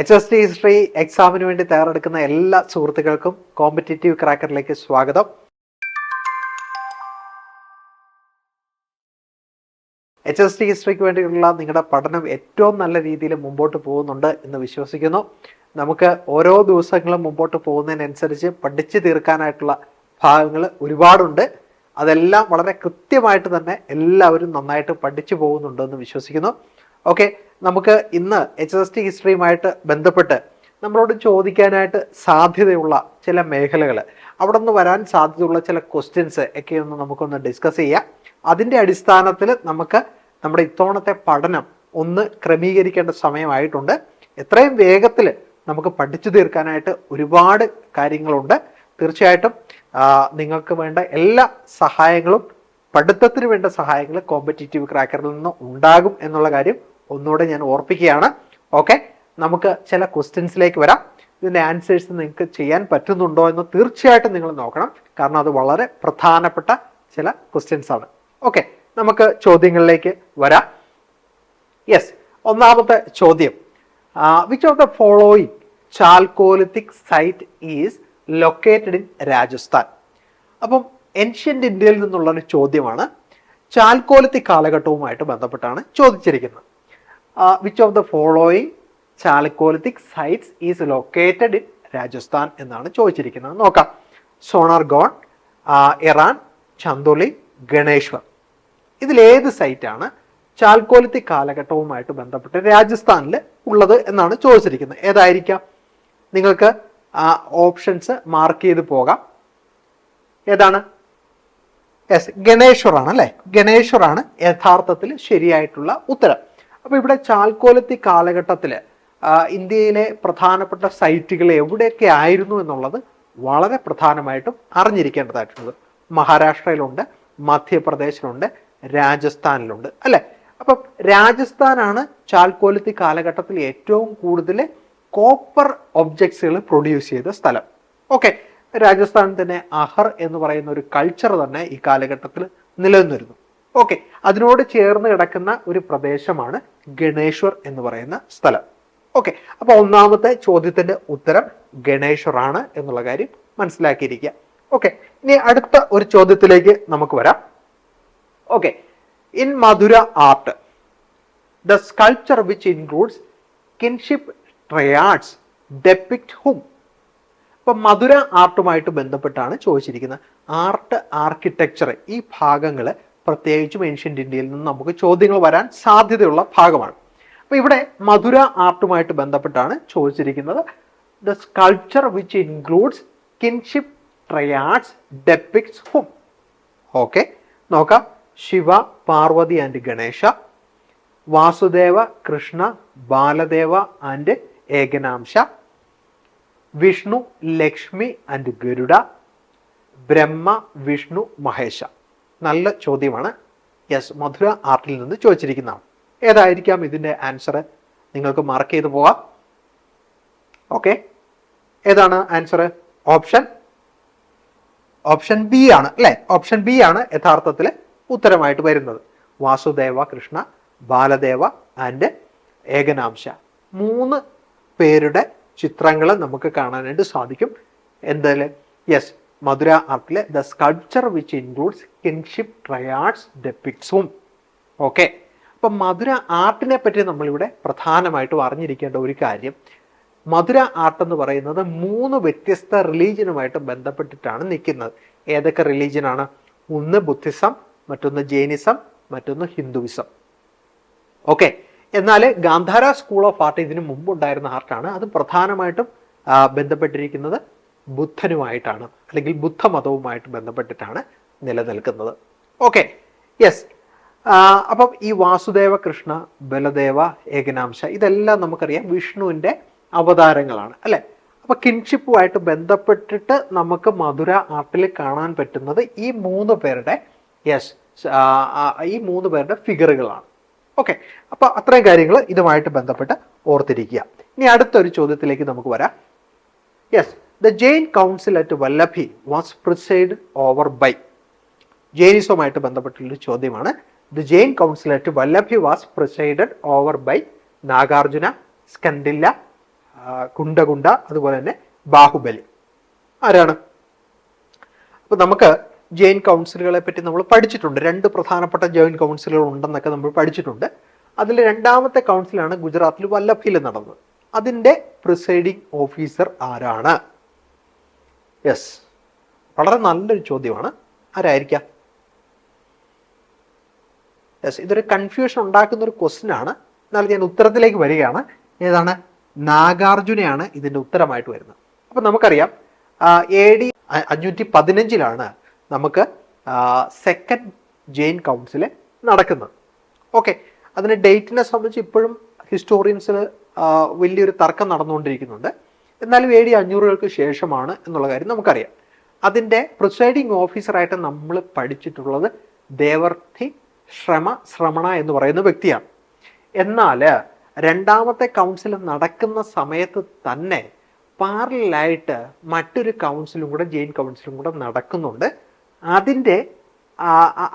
H S T history എക്സാമിന് വേണ്ടി തയ്യാറെടുക്കുന്ന എല്ലാ സുഹൃത്തുക്കൾക്കും കോമ്പറ്റേറ്റീവ് ക്രാക്കറിലേക്ക് സ്വാഗതം. എച്ച് എസ് ടി ഹിസ്റ്ററിക്ക് വേണ്ടിയുള്ള നിങ്ങളുടെ പഠനം ഏറ്റവും നല്ല രീതിയിൽ മുമ്പോട്ട് പോകുന്നുണ്ട് എന്ന് വിശ്വസിക്കുന്നു. നമുക്ക് ഓരോ ദിവസങ്ങളും മുമ്പോട്ട് പോകുന്നതിനനുസരിച്ച് പഠിച്ചു തീർക്കാനായിട്ടുള്ള ഭാഗങ്ങൾ ഒരുപാടുണ്ട്. അതെല്ലാം വളരെ കൃത്യമായിട്ട് തന്നെ എല്ലാവരും നന്നായിട്ട് പഠിച്ചു പോകുന്നുണ്ടെന്ന് വിശ്വസിക്കുന്നു. ഓക്കെ നമുക്ക് ഇന്ന് എച്ച് എസ് ടി ഹിസ്റ്ററിയുമായിട്ട് ബന്ധപ്പെട്ട് നമ്മളോട് ചോദിക്കാനായിട്ട് സാധ്യതയുള്ള ചില മേഖലകൾ അവിടെ നിന്ന് വരാൻ സാധ്യതയുള്ള ചില ക്വസ്റ്റ്യൻസ് ഒക്കെ ഒന്ന് നമുക്കൊന്ന് ഡിസ്കസ് ചെയ്യാം. അതിന്റെ അടിസ്ഥാനത്തിൽ നമുക്ക് നമ്മുടെ ഇത്തവണത്തെ പഠനം ഒന്ന് ക്രമീകരിക്കേണ്ട സമയമായിട്ടുണ്ട്. എത്രയും വേഗത്തിൽ നമുക്ക് പഠിച്ചു തീർക്കാനായിട്ട് ഒരുപാട് കാര്യങ്ങളുണ്ട്. തീർച്ചയായിട്ടും നിങ്ങൾക്ക് വേണ്ട എല്ലാ സഹായങ്ങളും പഠിത്തത്തിന് വേണ്ട സഹായങ്ങൾ കോമ്പറ്റേറ്റീവ് ക്രാക്കറിൽ നിന്ന് ഉണ്ടാകും എന്നുള്ള കാര്യം ഒന്നുകൂടെ ഞാൻ ഓർപ്പിക്കുകയാണ്. ഓക്കെ നമുക്ക് ചില ക്വസ്റ്റ്യൻസിലേക്ക് വരാം. ഇതിന്റെ ആൻസേഴ്സ് നിങ്ങൾക്ക് ചെയ്യാൻ പറ്റുന്നുണ്ടോ എന്ന് തീർച്ചയായിട്ടും നിങ്ങൾ നോക്കണം. കാരണം അത് വളരെ പ്രധാനപ്പെട്ട ചില ക്വസ്റ്റ്യൻസ് ആണ്. ഓക്കെ നമുക്ക് ചോദ്യങ്ങളിലേക്ക് വരാം. യെസ് ഒന്നാമത്തെ ചോദ്യം. Which of the following chalcolithic site is located in Rajasthan അപ്പം ഏൻഷ്യന്റ് ഇന്ത്യയിൽ നിന്നുള്ള ഒരു ചോദ്യമാണ്. ചാൽക്കോലിത്തിക് കാലഘട്ടവുമായിട്ട് ബന്ധപ്പെട്ടാണ് ചോദിച്ചിരിക്കുന്നത്. Which of the following chalcolithic sites is located in Rajasthan എന്നാണ് ചോദിച്ചിരിക്കുന്നത്. നോക്കാം. സോണർഗോൺ ഇറാൻ ചന്ദോലി ഗണേശ്വർ ഇതിലേത് സൈറ്റാണ് ചാൽക്കോലിത്തിക് കാലഘട്ടവുമായിട്ട് ബന്ധപ്പെട്ട് രാജസ്ഥാനിൽ ഉള്ളത് എന്നാണ് ചോദിച്ചിരിക്കുന്നത്. ഏതായിരിക്കാം? നിങ്ങൾക്ക് ഓപ്ഷൻസ് മാർക്ക് ചെയ്ത് പോകാം. ഏതാണ്? യെസ് ഗണേശ്വർ ആണ് അല്ലെ? ഗണേശ്വർ ആണ് യഥാർത്ഥത്തിൽ ശരിയായിട്ടുള്ള ഉത്തരം. അപ്പൊ ഇവിടെ ചാൽക്കോലത്തി കാലഘട്ടത്തിൽ ഇന്ത്യയിലെ പ്രധാനപ്പെട്ട സൈറ്റുകൾ എവിടെയൊക്കെ ആയിരുന്നു എന്നുള്ളത് വളരെ പ്രധാനമായിട്ടും അറിഞ്ഞിരിക്കേണ്ടതായിട്ടുണ്ട്. മഹാരാഷ്ട്രയിലുണ്ട് മധ്യപ്രദേശിലുണ്ട് രാജസ്ഥാനിലുണ്ട് അല്ലെ? അപ്പം രാജസ്ഥാനാണ് ചാൽക്കോലത്തി കാലഘട്ടത്തിൽ ഏറ്റവും കൂടുതൽ കോപ്പർ ഒബ്ജക്ട്സുകൾ പ്രൊഡ്യൂസ് ചെയ്ത സ്ഥലം. ഓക്കെ രാജസ്ഥാനിൽ തന്നെ അഹർ എന്ന് പറയുന്ന ഒരു കൾച്ചർ തന്നെ ഈ കാലഘട്ടത്തിൽ നിലനിന്നിരുന്നു. ഓക്കെ അതിനോട് ചേർന്ന് കിടക്കുന്ന ഒരു പ്രദേശമാണ് ഗണേശ്വർ എന്ന് പറയുന്ന സ്ഥലം. ഓക്കെ അപ്പോൾ ഒന്നാമത്തെ ചോദ്യത്തിന്റെ ഉത്തരം ഗണേശ്വർ ആണ് എന്നുള്ള കാര്യം മനസ്സിലാക്കിയിരിക്കുക. ഓക്കെ ഇനി അടുത്ത ഒരു ചോദ്യത്തിലേക്ക് നമുക്ക് വരാം. Okay in Mathura art the sculpture which includes kinship triads depict hmm അപ്പം മധുര ആർട്ടുമായിട്ട് ബന്ധപ്പെട്ടാണ് ചോദിച്ചിരിക്കുന്നത്. ആർട്ട് ആർക്കിടെക്ചർ ഈ ഭാഗങ്ങൾ പ്രത്യേകിച്ചും ഏൻഷ്യന്റ് ഇന്ത്യയിൽ നിന്ന് നമുക്ക് ചോദ്യങ്ങൾ വരാൻ സാധ്യതയുള്ള ഭാഗമാണ്. അപ്പോൾ ഇവിടെ മധുര ആർട്ടുമായിട്ട് ബന്ധപ്പെട്ടാണ് ചോദിച്ചിരിക്കുന്നത്. The sculpture which includes kinship triads depicts hmm okay നോക്കാം. Shiva Parvati and Ganesha Vasudeva Krishna Baladeva and Ekanamsha Vishnu Lakshmi and Garuda Brahma Vishnu Mahesha. നല്ല ചോദ്യമാണ്. യെസ് മധുര ആർട്ടിൽ നിന്ന് ചോദിച്ചിരിക്കുന്നതാണ്. ഏതായിരിക്കാം ഇതിന്റെ ആൻസർ നിങ്ങൾക്ക് മാർക്ക് ചെയ്ത് പോവാം ഓക്കെ ഏതാണ് ആൻസർ ഓപ്ഷൻ ഓപ്ഷൻ ബി ആണ് അല്ലെ? ഓപ്ഷൻ ബി ആണ് യഥാർത്ഥത്തിൽ ഉത്തരമായിട്ട് വരുന്നത്. വാസുദേവ കൃഷ്ണ ബാലദേവ ആൻഡ് ഏകനാംശ. മൂന്ന് പേരുടെ ചിത്രങ്ങൾ നമുക്ക് കാണാനായിട്ട് സാധിക്കും. എന്തായാലും yes Mathura ആർട്ടിലെ the sculpture which includes kinship triads ഡെപ്പിക്സും okay അപ്പം മധുര ആർട്ടിനെ പറ്റി നമ്മളിവിടെ പ്രധാനമായിട്ടും അറിഞ്ഞിരിക്കേണ്ട ഒരു കാര്യം മധുര ആർട്ട് എന്ന് പറയുന്നത് മൂന്ന് വ്യത്യസ്ത റിലീജിയനുമായിട്ട് ബന്ധപ്പെട്ടിട്ടാണ് നിൽക്കുന്നത്. ഏതൊക്കെ റിലീജിയനാണ് ഒന്ന് ബുദ്ധിസം മറ്റൊന്ന് ജൈനിസം മറ്റൊന്ന് ഹിന്ദുവിസം. ഓക്കെ എന്നാൽ ഗാന്ധാര സ്കൂൾ ഓഫ് ആർട്ട് ഇതിനു മുമ്പ് ഉണ്ടായിരുന്ന ആർട്ടാണ് അത് പ്രധാനമായിട്ടും ബന്ധപ്പെട്ടിരിക്കുന്നത് ബുദ്ധനുമായിട്ടാണ് അല്ലെങ്കിൽ ബുദ്ധമതവുമായിട്ട് ബന്ധപ്പെട്ടിട്ടാണ് നിലനിൽക്കുന്നത്. ഓക്കെ യെസ് അപ്പം ഈ വാസുദേവ കൃഷ്ണ ബലദേവ ഏകനാംശ ഇതെല്ലാം നമുക്കറിയാം വിഷ്ണുവിന്റെ അവതാരങ്ങളാണ് അല്ലെ? അപ്പൊ കിൻഷിപ്പുമായിട്ട് ബന്ധപ്പെട്ടിട്ട് നമുക്ക് മധുര ആർട്ടിൽ കാണാൻ പറ്റുന്നത് ഈ മൂന്ന് പേരുടെ യെസ് ഈ മൂന്ന് പേരുടെ ഫിഗറുകളാണ് ഓക്കെ അപ്പൊ അത്രയും കാര്യങ്ങൾ ഇതുമായിട്ട് ബന്ധപ്പെട്ട് ഓർത്തിരിക്കുക. ഇനി അടുത്തൊരു ചോദ്യത്തിലേക്ക് നമുക്ക് വരാം. Yes the Jain council at Vallabhi was preside over by ജെയിനിസവുമായിട്ട് ബന്ധപ്പെട്ടുള്ള ചോദ്യമാണ്. The Jain council at Vallabhi was presided over by Nagarjuna Skandila Kundakunda അതുപോലെ തന്നെ ബാഹുബലി. ആരാണ്? അപ്പൊ നമുക്ക് ജെയിൻ കൗൺസിലുകളെ പറ്റി നമ്മൾ പഠിച്ചിട്ടുണ്ട്. രണ്ട് പ്രധാനപ്പെട്ട ജെയിൻ കൗൺസിലുകൾ ഉണ്ടെന്നൊക്കെ നമ്മൾ പഠിച്ചിട്ടുണ്ട്. അതിൽ രണ്ടാമത്തെ കൗൺസിലാണ് ഗുജറാത്തിൽ വല്ലഭിയിൽ നടന്നത്. അതിന്റെ പ്രിസൈഡിംഗ് ഓഫീസർ ആരാണ്? യെസ് വളരെ നല്ലൊരു ചോദ്യമാണ്. ആരായിരിക്കാം? യെസ് ഇതൊരു കൺഫ്യൂഷൻ ഉണ്ടാക്കുന്ന ഒരു ക്വസ്റ്റ്യൻ ആണ്. എന്നാൽ ഞാൻ ഉത്തരത്തിലേക്ക് വരികയാണ്. ഏതാണ്? നാഗാർജുനയാണ് ഇതിന്റെ ഉത്തരമായിട്ട് വരുന്നത്. അപ്പം നമുക്കറിയാം എ ഡി അഞ്ഞൂറ്റി പതിനഞ്ചിലാണ് നമുക്ക് സെക്കൻഡ് ജെയിൻ കൗൺസിൽ നടക്കുന്നത്. ഓക്കെ അതിന് ഡേറ്റിനെ സംബന്ധിച്ച് ഇപ്പോഴും ഹിസ്റ്റോറിയൻസിൽ വലിയൊരു തർക്കം നടന്നുകൊണ്ടിരിക്കുന്നുണ്ട്. എന്നാലും എ ഡി അഞ്ഞൂറുകൾക്ക് ശേഷമാണ് എന്നുള്ള കാര്യം നമുക്കറിയാം. അതിന്റെ പ്രിസൈഡിങ് ഓഫീസറായിട്ട് നമ്മൾ പഠിച്ചിട്ടുള്ളത് ദേവർത്തി ശ്രമ ശ്രമണ എന്ന് പറയുന്ന വ്യക്തിയാണ്. എന്നാൽ രണ്ടാമത്തെ കൗൺസിൽ നടക്കുന്ന സമയത്ത് തന്നെ പാരലായിട്ട് മറ്റൊരു കൗൺസിലും കൂടെ ജെയിൻ കൗൺസിലും കൂടെ നടക്കുന്നുണ്ട്. അതിന്റെ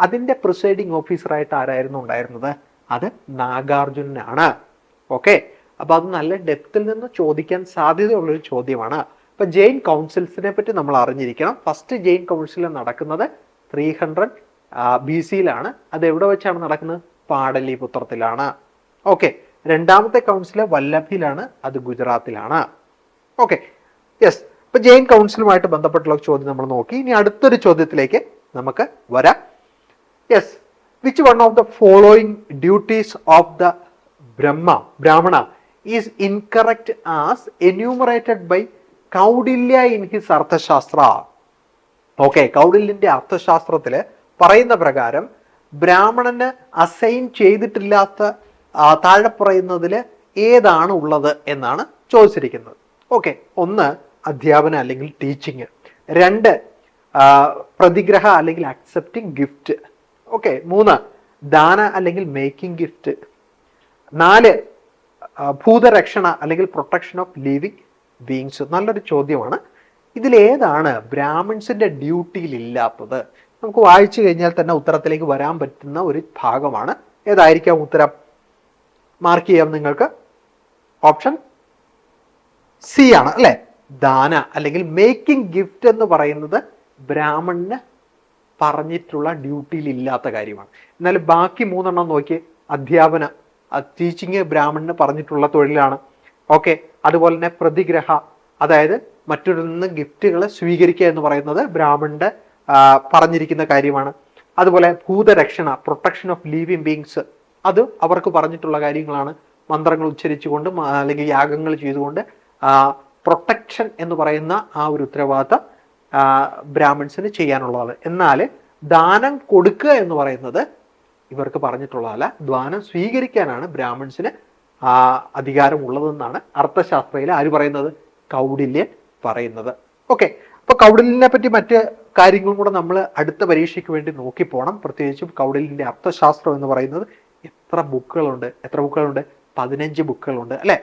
അതിന്റെ പ്രിസൈഡിങ് ഓഫീസറായിട്ട് ആരായിരുന്നു ഉണ്ടായിരുന്നത്? അത് നാഗാർജുനാണ് ഓക്കെ അപ്പോൾ അത് നല്ല ഡെപ്തിൽ നിന്ന് ചോദിക്കാൻ സാധ്യതയുള്ളൊരു ചോദ്യമാണ്. അപ്പൊ ജെയിൻ കൗൺസിൽസിനെ പറ്റി നമ്മൾ അറിഞ്ഞിരിക്കണം. ഫസ്റ്റ് ജെയിൻ കൗൺസിൽ നടക്കുന്നത് ത്രീ ഹൺഡ്രഡ് ബി സിയിലാണ് അത് എവിടെ വെച്ചാണ് നടക്കുന്നത്? പാടലിപുത്രത്തിലാണ്. ഓക്കെ രണ്ടാമത്തെ കൗൺസിൽ വല്ലഭിയിലാണ് അത് ഗുജറാത്തിലാണ്. ഓക്കെ യെസ് ഇപ്പൊ ജെയിൻ കൗൺസിലുമായിട്ട് ബന്ധപ്പെട്ടുള്ള ചോദ്യം നമ്മൾ നോക്കി. ഇനി അടുത്തൊരു ചോദ്യത്തിലേക്ക് നമുക്ക് വരാം. Yes which one of the following duties of the Brahma Brahmana is incorrect as enumerated by Kautilya in his Arthashastra. Okay കൗഡില്യന്റെ അർത്ഥശാസ്ത്രത്തിൽ പറയുന്ന പ്രകാരം ബ്രാഹ്മണന് അസൈൻ ചെയ്തിട്ടില്ലാത്ത താഴെ പറയുന്നതിൽ ഏതാണ് ഉള്ളത് എന്നാണ് ചോദിച്ചിരിക്കുന്നത്. ഓക്കെ ഒന്ന് അധ്യാപനം അല്ലെങ്കിൽ ടീച്ചിങ് രണ്ട് പ്രതിഗ്രഹ അല്ലെങ്കിൽ അക്സെപ്റ്റിംഗ് ഗിഫ്റ്റ് ഓക്കെ മൂന്ന് ദാന അല്ലെങ്കിൽ മേക്കിംഗ് ഗിഫ്റ്റ് നാല് ഭൂതരക്ഷണ അല്ലെങ്കിൽ പ്രൊട്ടക്ഷൻ ഓഫ് ലിവിങ് ബീങ്സ് നല്ലൊരു ചോദ്യമാണ്. ഇതിലേതാണ് ബ്രാഹ്മിൺസിന്റെ ഡ്യൂട്ടിയിൽ ഇല്ലാത്തത്? നമുക്ക് വായിച്ചു കഴിഞ്ഞാൽ തന്നെ ഉത്തരത്തിലേക്ക് വരാൻ പറ്റുന്ന ഒരു ഭാഗമാണ്. ഏതായിരിക്കാം ഉത്തരം? മാർക്ക് ചെയ്യാം നിങ്ങൾക്ക്. ഓപ്ഷൻ സി ആണ് അല്ലെ? ദാന അല്ലെങ്കിൽ മേക്കിംഗ് ഗിഫ്റ്റ് എന്ന് പറയുന്നത് ബ്രാഹ്മണന് പറഞ്ഞിട്ടുള്ള ഡ്യൂട്ടിയിൽ ഇല്ലാത്ത കാര്യമാണ്. എന്നാൽ ബാക്കി മൂന്നെണ്ണം നോക്കി അധ്യാപന ടീച്ചിങ് ബ്രാഹ്മണന് പറഞ്ഞിട്ടുള്ള തൊഴിലാണ്. ഓക്കെ അതുപോലെ തന്നെ പ്രതിഗ്രഹ അതായത് മറ്റൊരു നിന്ന് ഗിഫ്റ്റുകൾ സ്വീകരിക്കുക എന്ന് പറയുന്നത് ബ്രാഹ്മണന്റെ പറഞ്ഞിരിക്കുന്ന കാര്യമാണ്. അതുപോലെ ഭൂതരക്ഷണ പ്രൊട്ടക്ഷൻ ഓഫ് ലിവിങ് ബീങ്സ് അത് അവർക്ക് പറഞ്ഞിട്ടുള്ള കാര്യങ്ങളാണ്. മന്ത്രങ്ങൾ ഉച്ചരിച്ചുകൊണ്ട് അല്ലെങ്കിൽ യാഗങ്ങൾ ചെയ്തുകൊണ്ട് പ്രൊട്ടക്ഷൻ എന്ന് പറയുന്ന ആ ഒരു ഉത്തരവാദിത്തം ബ്രാഹ്മിൺസിന് ചെയ്യാനുള്ളതാണ്. എന്നാൽ ദാനം കൊടുക്കുക എന്ന് പറയുന്നത് ഇവർക്ക് പറഞ്ഞിട്ടുള്ളതല്ല ദ്വാനം സ്വീകരിക്കാനാണ് ബ്രാഹ്മിൺസിന് ആ അധികാരമുള്ളതെന്നാണ് അർത്ഥശാസ്ത്രയിൽ ആര് പറയുന്നത്? കൗടില്യൻ പറയുന്നത്. ഓക്കെ അപ്പൊ കൗടില്യനെ പറ്റി മറ്റ് കാര്യങ്ങളും കൂടെ നമ്മൾ അടുത്ത പരീക്ഷയ്ക്ക് വേണ്ടി നോക്കി പോകണം പ്രത്യേകിച്ചും കൗടില്യന്റെ അർത്ഥശാസ്ത്രം എന്ന് പറയുന്നത് എത്ര ബുക്കുകളുണ്ട് എത്ര ബുക്കുകളുണ്ട്? പതിനഞ്ച് ബുക്കുകളുണ്ട് അല്ലെ?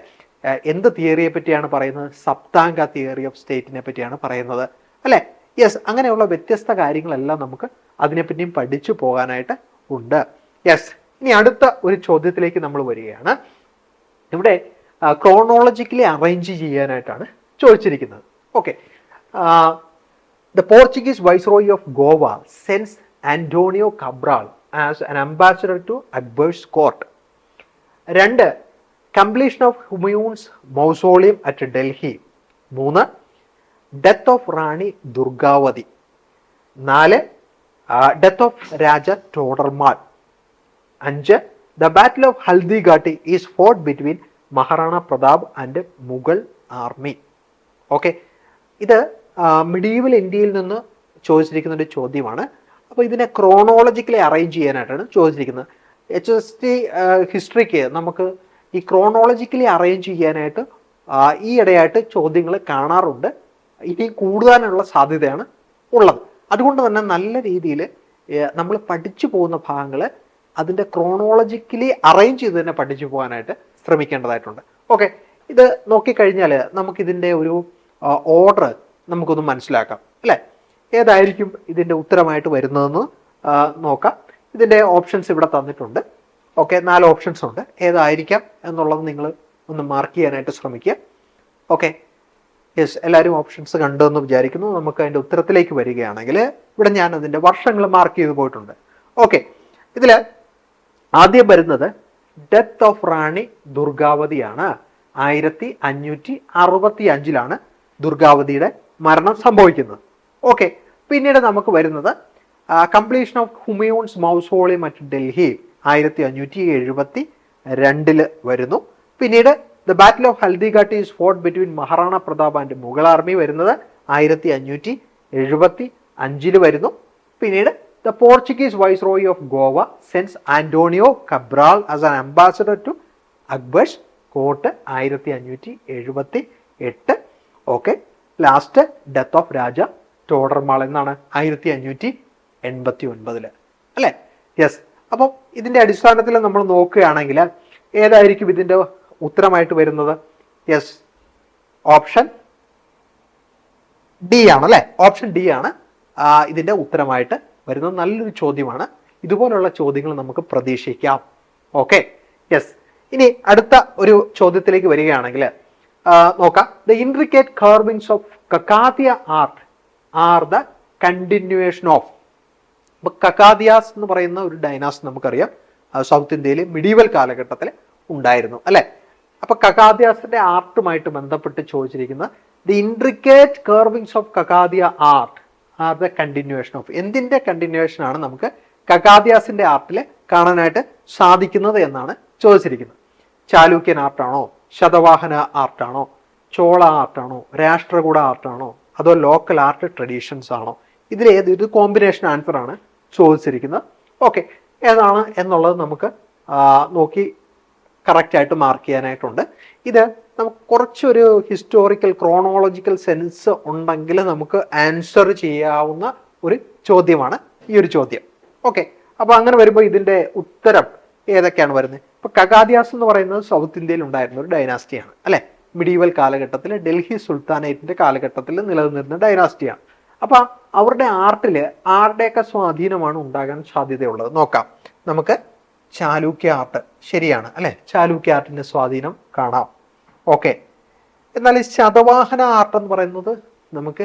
എന്ത് തിയറിയെ പറ്റിയാണ് പറയുന്നത്? സപ്താംഗ തിയറി ഓഫ് സ്റ്റേറ്റിനെ പറ്റിയാണ് പറയുന്നത് അല്ലെ? യെസ് അങ്ങനെയുള്ള വ്യത്യസ്ത കാര്യങ്ങളെല്ലാം നമുക്ക് അതിനെപ്പറ്റിയും പഠിച്ചു പോകാനായിട്ട് ഉണ്ട്. യെസ് ഇനി അടുത്ത ഒരു ചോദ്യത്തിലേക്ക് നമ്മൾ വരികയാണ്. ഇവിടെ ക്രോണോളജിക്കലി അറേഞ്ച് ചെയ്യാനായിട്ടാണ് ചോദിച്ചിരിക്കുന്നത്. Okay the Portuguese viceroy of Goa sends Antonio Cabral as an ambassador to Akbar's court രണ്ട് completion of Humayun's mausoleum at Delhi മൂന്ന് ഡെത്ത് ഓഫ് റാണി ദുർഗാവതി നാല് ഡെത്ത് ഓഫ് രാജ ടോഡർമാൽ അഞ്ച് the battle of Haldi Ghati is fought between Maharana Pratap and Mughal army okay ഇത് medieval ഇന്ത്യയിൽ നിന്ന് ചോദിച്ചിരിക്കുന്ന ഒരു ചോദ്യമാണ്. അപ്പോൾ ഇതിനെ ക്രോണോളജിക്കലി അറേഞ്ച് ചെയ്യാനായിട്ടാണ് ചോദിച്ചിരിക്കുന്നത്. എച്ച് എസ് ടി ഹിസ്റ്ററിക്ക് നമുക്ക് ഈ ക്രോണോളജിക്കലി അറേഞ്ച് ചെയ്യാനായിട്ട് ഈ ഇടയായിട്ട് ചോദ്യങ്ങൾ കാണാറുണ്ട്. ഇനി കൂടുതലുള്ള സാധ്യതയാണ് ഉള്ളത്. അതുകൊണ്ട് തന്നെ നല്ല രീതിയിൽ നമ്മൾ പഠിച്ചു പോകുന്ന ഭാഗങ്ങൾ അതിന്റെ ക്രോണോളജിക്കലി അറേഞ്ച് ചെയ്ത് തന്നെ പഠിച്ചു പോകാനായിട്ട് ശ്രമിക്കേണ്ടതായിട്ടുണ്ട്. ഓക്കെ ഇത് നോക്കിക്കഴിഞ്ഞാൽ നമുക്കിതിന്റെ ഒരു ഓർഡർ നമുക്കൊന്ന് മനസ്സിലാക്കാം അല്ലേ? ഏതായിരിക്കും ഇതിന്റെ ഉത്തരമായിട്ട് വരുന്നതെന്ന് നോക്കാം. ഇതിന്റെ ഓപ്ഷൻസ് ഇവിടെ തന്നിട്ടുണ്ട്. ഓക്കെ നാല് ഓപ്ഷൻസ് ഉണ്ട്. ഏതായിരിക്കാം എന്നുള്ളത് നിങ്ങൾ ഒന്ന് മാർക്ക് ചെയ്യാനായിട്ട് ശ്രമിക്കുക. ഓക്കെ യെസ് എല്ലാവരും ഓപ്ഷൻസ് കണ്ടു എന്ന് വിചാരിക്കുന്നു. നമുക്ക് അതിന്റെ ഉത്തരത്തിലേക്ക് വരികയാണെങ്കിൽ ഇവിടെ ഞാൻ അതിന്റെ വർഷങ്ങൾ മാർക്ക് ചെയ്ത് പോയിട്ടുണ്ട്. ഓക്കെ ഇതിൽ ആദ്യം വരുന്നത് ഡെത്ത് ഓഫ് റാണി ദുർഗാവതിയാണ്. ആയിരത്തി അഞ്ഞൂറ്റി അറുപത്തി അഞ്ചിലാണ് ദുർഗാവതിയുടെ മരണം സംഭവിക്കുന്നത്. ഓക്കെ പിന്നീട് നമുക്ക് വരുന്നത് completion of Humayun's mausoleum at Delhi ആയിരത്തി അഞ്ഞൂറ്റി എഴുപത്തി രണ്ടിൽ വരുന്നു. പിന്നീട് the battle of Haldighat is fought between Maharana Pratap and Mughal army വരുന്നത് ആയിരത്തി അഞ്ഞൂറ്റി എഴുപത്തി അഞ്ചിൽ വരുന്നു. പിന്നീട് the Portuguese viceroy of Goa sends Antonio Cabral as an ambassador to Akbar's court ആയിരത്തി അഞ്ഞൂറ്റി എഴുപത്തി എട്ട് okay last death of Raja Todarmal എന്നാണ് ആയിരത്തി അഞ്ഞൂറ്റി എൺപത്തി ഒൻപതിൽ അല്ലേ? യെസ് അപ്പം ഇതിന്റെ അടിസ്ഥാനത്തിൽ നമ്മൾ നോക്കുകയാണെങ്കിൽ ഏതായിരിക്കും ഇതിന്റെ ഉത്തരമായിട്ട് വരുന്നത് യെസ്. ഓപ്ഷൻ ഡി ആണ് അല്ലേ? ഓപ്ഷൻ ഡി ആണ്. ഇതിന്റെ ഉത്തരമായിട്ട് വരുന്നത് നല്ലൊരു ചോദ്യമാണ്. ഇതുപോലുള്ള ചോദ്യങ്ങൾ നമുക്ക് പ്രതീക്ഷിക്കാം. ഓക്കെ? യെസ്. ഇനി അടുത്ത ഒരു ചോദ്യത്തിലേക്ക് വരികയാണെങ്കിൽ നോക്കാം. The intricate carvings of Kakatiya art are the continuation of. അപ്പൊ കക്കാദിയാസ് എന്ന് പറയുന്ന ഒരു ഡൈനാസ് നമുക്കറിയാം. സൗത്ത് ഇന്ത്യയിൽ മിഡീവൽ കാലഘട്ടത്തിൽ ഉണ്ടായിരുന്നു അല്ലെ? അപ്പൊ കകാദ്യാസിന്റെ ആർട്ടുമായിട്ട് ബന്ധപ്പെട്ട് ചോദിച്ചിരിക്കുന്ന the intricate carvings of Kakatiya art are the continuation of എന്തിന്റെ കണ്ടിന്യൂഷൻ ആണ് നമുക്ക് കകാദ്യാസിന്റെ ആർട്ടിൽ കാണാനായിട്ട് സാധിക്കുന്നത് എന്നാണ് ചോദിച്ചിരിക്കുന്നത്. ചാലൂക്യൻ ആർട്ടാണോ ശതവാഹന ആർട്ടാണോ ചോള ആർട്ടാണോ രാഷ്ട്രകൂട ആർട്ടാണോ അതോ ലോക്കൽ ആർട്ട് ട്രഡീഷൻസ് ആണോ ഇതിലേത് ഇത് കോമ്പിനേഷൻ ആൻസർ ആണ് ചോദിച്ചിരിക്കുന്നത്. ഓക്കെ ഏതാണ് എന്നുള്ളത് നമുക്ക് നോക്കി കറക്റ്റ് ആയിട്ട് മാർക്ക് ചെയ്യാനായിട്ടുണ്ട്. ഇത് നമുക്ക് കുറച്ചൊരു ഹിസ്റ്റോറിക്കൽ ക്രോണോളജിക്കൽ സെൻസ് ഉണ്ടെങ്കിൽ നമുക്ക് ആൻസർ ചെയ്യാവുന്ന ഒരു ചോദ്യമാണ് ഈ ഒരു ചോദ്യം. ഓക്കെ അപ്പോൾ അങ്ങനെ വരുമ്പോൾ ഇതിന്റെ ഉത്തരം ഏതൊക്കെയാണ് വരുന്നത്? ഇപ്പൊ കഗാദിയാസ് എന്ന് പറയുന്നത് സൗത്ത് ഇന്ത്യയിൽ ഉണ്ടായിരുന്ന ഒരു ഡൈനാസ്റ്റിയാണ് അല്ലേ? മിഡീവൽ കാലഘട്ടത്തിൽ ഡൽഹി സുൽത്താനേറ്റിന്റെ കാലഘട്ടത്തിൽ നിലനിന്നിരുന്ന ഡൈനാസ്റ്റിയാണ് അപ്പോൾ അവരുടെ ആർട്ടിൽ ആരുടെയൊക്കെ സ്വാധീനമാണ് ഉണ്ടാകാൻ സാധ്യതയുള്ളത്? നോക്കാം. നമുക്ക് ചാലൂക്യ ആർട്ട്. ശരിയാണ് അല്ലെ? ചാലൂക്യ ആർട്ടിന്റെ സ്വാധീനം കാണാം. ഓക്കെ. എന്നാൽ ഈ ശതവാഹന ആർട്ട് എന്ന് പറയുന്നത് നമുക്ക്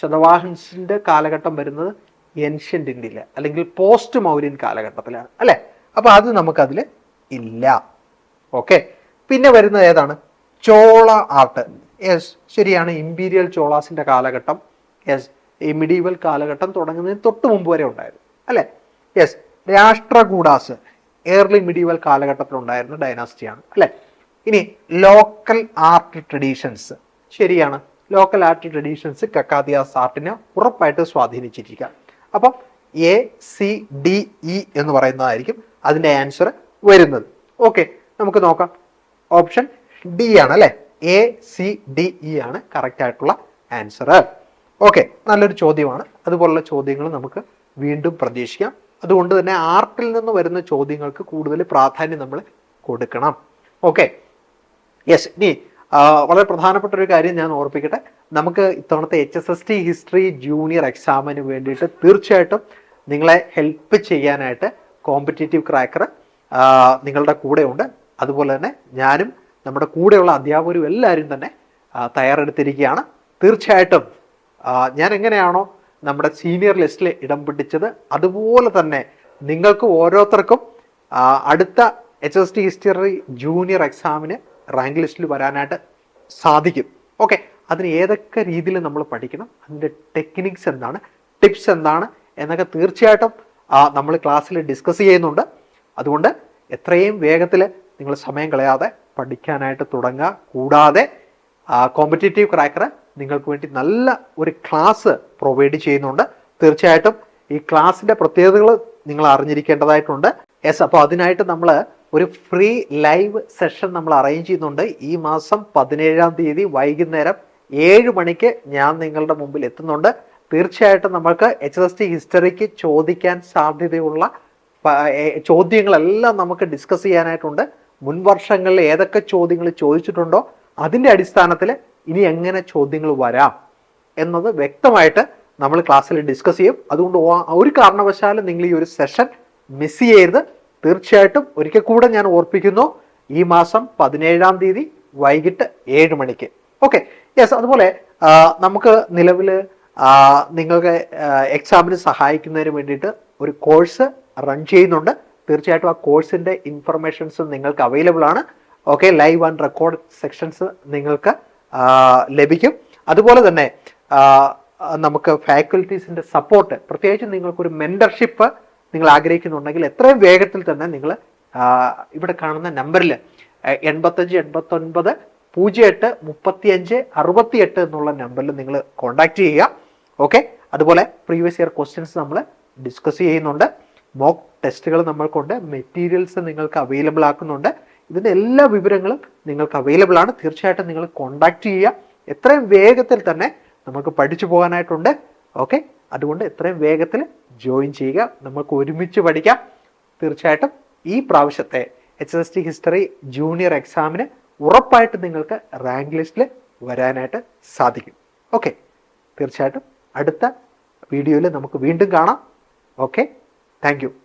ശതവാഹൻസിന്റെ കാലഘട്ടം വരുന്നത് ഏൻഷ്യന്റ് ഇന്ത്യയിൽ അല്ലെങ്കിൽ പോസ്റ്റ് മൗര്യൻ കാലഘട്ടത്തിലാണ് അല്ലെ? അപ്പൊ അത് നമുക്കതിൽ ഇല്ല. ഓക്കെ. പിന്നെ വരുന്നത് ഏതാണ്? ചോള ആർട്ട്. യെസ് ശരിയാണ്. ഇമ്പീരിയൽ ചോളാസിന്റെ കാലഘട്ടം. യെസ് ഈ മിഡീവൽ കാലഘട്ടം തുടങ്ങുന്നതിന് തൊട്ട് മുമ്പ് വരെ ഉണ്ടായിരുന്നു അല്ലെ? യെസ് രാഷ്ട്രകൂടാസ്. ഏർലി മിഡീവൽ കാലഘട്ടത്തിൽ ഉണ്ടായിരുന്ന ഡൈനാസ്റ്റിയാണ് അല്ലെ? ഇനി ലോക്കൽ ആർട്ട് ട്രഡീഷൻസ് ശരിയാണ്. ലോക്കൽ ആർട്ട് ട്രഡീഷൻസ് കക്കാദിയാസ് ആർട്ടിനെ ഉറപ്പായിട്ട് സ്വാധീനിച്ചിരിക്കുക. അപ്പം എ സി ഡി ഇ എന്ന് പറയുന്നതായിരിക്കും അതിന്റെ ആൻസർ വരുന്നത്. ഓക്കെ നമുക്ക് നോക്കാം. ഓപ്ഷൻ ഡി ആണ് അല്ലേ? എ സി ഡി ഇ ആണ് കറക്റ്റ് ആയിട്ടുള്ള ആൻസർ ഓക്കെ നല്ലൊരു ചോദ്യമാണ്. അതുപോലുള്ള ചോദ്യങ്ങൾ നമുക്ക് വീണ്ടും പ്രതീക്ഷിക്കാം. അതുകൊണ്ട് തന്നെ ആർട്ടിൽ നിന്ന് വരുന്ന ചോദ്യങ്ങൾക്ക് കൂടുതൽ പ്രാധാന്യം നമ്മൾ കൊടുക്കണം. ഓക്കെ യെസ് ഇനി വളരെ പ്രധാനപ്പെട്ട ഒരു കാര്യം ഞാൻ ഓർപ്പിക്കട്ടെ. നമുക്ക് ഇത്തവണത്തെ H S S T history junior എക്സാമിന് വേണ്ടിയിട്ട് തീർച്ചയായിട്ടും നിങ്ങളെ ഹെൽപ്പ് ചെയ്യാനായിട്ട് കോമ്പറ്റേറ്റീവ് ക്രാക്കർ നിങ്ങളുടെ കൂടെ ഉണ്ട്. അതുപോലെ തന്നെ ഞാനും നമ്മുടെ കൂടെയുള്ള അധ്യാപകരും എല്ലാവരും തന്നെ തയ്യാറെടുത്തിരിക്കുകയാണ്. തീർച്ചയായിട്ടും ഞാൻ എങ്ങനെയാണോ നമ്മുടെ സീനിയർ ലിസ്റ്റിൽ ഇടം പിടിച്ചത്. അതുപോലെ തന്നെ നിങ്ങൾക്ക് ഓരോരുത്തർക്കും അടുത്ത H S T history junior എക്സാമിന് റാങ്ക് ലിസ്റ്റിൽ വരാനായിട്ട് സാധിക്കും. ഓക്കെ അതിന് ഏതൊക്കെ രീതിയിൽ നമ്മൾ പഠിക്കണം? അതിന്റെ ടെക്നിക്സ് എന്താണ്? ടിപ്സ് എന്താണ്? എന്നൊക്കെ തീർച്ചയായിട്ടും നമ്മൾ ക്ലാസ്സിൽ ഡിസ്കസ് ചെയ്യുന്നുണ്ട്. അതുകൊണ്ട് എത്രയും വേഗത്തിൽ നിങ്ങൾ സമയം കളയാതെ പഠിക്കാനായിട്ട് തുടങ്ങുക. കൂടാതെ കോമ്പറ്റേറ്റീവ് ക്രാക്കർ നിങ്ങൾക്ക് വേണ്ടി നല്ല ഒരു ക്ലാസ് പ്രൊവൈഡ് ചെയ്യുന്നുണ്ട്. തീർച്ചയായിട്ടും ഈ ക്ലാസ്സിന്റെ പ്രത്യേകതകൾ നിങ്ങൾ അറിഞ്ഞിരിക്കേണ്ടതായിട്ടുണ്ട്. യെസ് അപ്പോൾ അതിനായിട്ട് നമ്മൾ ഒരു ഫ്രീ ലൈവ് സെഷൻ നമ്മൾ അറേഞ്ച് ചെയ്യുന്നുണ്ട്. ഈ മാസം പതിനേഴാം തീയതി വൈകുന്നേരം ഏഴ് മണിക്ക് ഞാൻ നിങ്ങളുടെ മുമ്പിൽ എത്തുന്നുണ്ട്. തീർച്ചയായിട്ടും നമ്മൾക്ക് എച്ച് എസ് ടി ഹിസ്റ്ററിക്ക് ചോദിക്കാൻ സാധ്യതയുള്ള ചോദ്യങ്ങളെല്ലാം നമുക്ക് ഡിസ്കസ് ചെയ്യാനായിട്ടുണ്ട്. മുൻ വർഷങ്ങളിൽ ഏതൊക്കെ ചോദ്യങ്ങൾ ചോദിച്ചിട്ടുണ്ടോ? അതിന്റെ അടിസ്ഥാനത്തിൽ ഇനി എങ്ങനെ ചോദ്യങ്ങൾ വരാം എന്നത് വ്യക്തമായിട്ട് നമ്മൾ ക്ലാസ്സിൽ ഡിസ്കസ് ചെയ്യും. അതുകൊണ്ട് ഒരു കാരണവശാലും നിങ്ങൾ ഈ ഒരു സെഷൻ മിസ് ചെയ്യരുത്. തീർച്ചയായിട്ടും ഒരിക്കൽ കൂടെ ഞാൻ ഓർപ്പിക്കുന്നു ഈ മാസം പതിനേഴാം തീയതി വൈകിട്ട് ഏഴ് മണിക്ക്. ഓക്കെ യെസ് അതുപോലെ നമുക്ക് നിലവിൽ നിങ്ങൾക്ക് എക്സാമിന് സഹായിക്കുന്നതിന് വേണ്ടിയിട്ട് ഒരു കോഴ്സ് റൺ ചെയ്യുന്നുണ്ട്. തീർച്ചയായിട്ടും ആ കോഴ്സിന്റെ ഇൻഫർമേഷൻസ് നിങ്ങൾക്ക് അവൈലബിൾ ആണ്. Okay live and record sections നിങ്ങൾക്ക് ലഭിക്കും. അതുപോലെ തന്നെ നമുക്ക് ഫാക്കൽറ്റീസിന്റെ സപ്പോർട്ട് പ്രത്യേകിച്ച് നിങ്ങൾക്കൊരു മെന്റർഷിപ്പ് നിങ്ങൾ ആഗ്രഹിക്കുന്നുണ്ടെങ്കിൽ എത്രയും വേഗത്തിൽ തന്നെ നിങ്ങൾ ഇവിടെ കാണുന്ന നമ്പറിൽ എൺപത്തഞ്ച് എൺപത്തൊൻപത് പൂജ്യം എട്ട് മുപ്പത്തിയഞ്ച് അറുപത്തിയെട്ട് എന്നുള്ള നമ്പറിൽ നിങ്ങൾ കോൺടാക്റ്റ് ചെയ്യുക. ഓക്കെ? അതുപോലെ പ്രീവിയസ് ഇയർ ക്വസ്റ്റ്യൻസ് നമ്മൾ ഡിസ്കസ് ചെയ്യുന്നുണ്ട്. മോക്ക് ടെസ്റ്റുകൾ നമ്മൾക്കുണ്ട്. മെറ്റീരിയൽസ് നിങ്ങൾക്ക് അവൈലബിൾ ആക്കുന്നുണ്ട്. ഇതിന്റെ എല്ലാ വിവരങ്ങളും നിങ്ങൾക്ക് അവൈലബിൾ ആണ്. തീർച്ചയായിട്ടും നിങ്ങൾ കോൺടാക്ട് ചെയ്യുക. എത്രയും വേഗത്തിൽ തന്നെ നമുക്ക് പഠിച്ചു പോകാനായിട്ടുണ്ട്. ഓക്കെ അതുകൊണ്ട് എത്രയും വേഗത്തിൽ ജോയിൻ ചെയ്യുക. നമുക്ക് ഒരുമിച്ച് പഠിക്കാം. തീർച്ചയായിട്ടും ഈ പ്രാവശ്യത്തെ H S T history junior എക്സാമിന് ഉറപ്പായിട്ട് നിങ്ങൾക്ക് റാങ്ക് ലിസ്റ്റിൽ വരാനായിട്ട് സാധിക്കും. ഓക്കെ തീർച്ചയായിട്ടും അടുത്ത വീഡിയോയിൽ നമുക്ക് വീണ്ടും കാണാം. Okay thank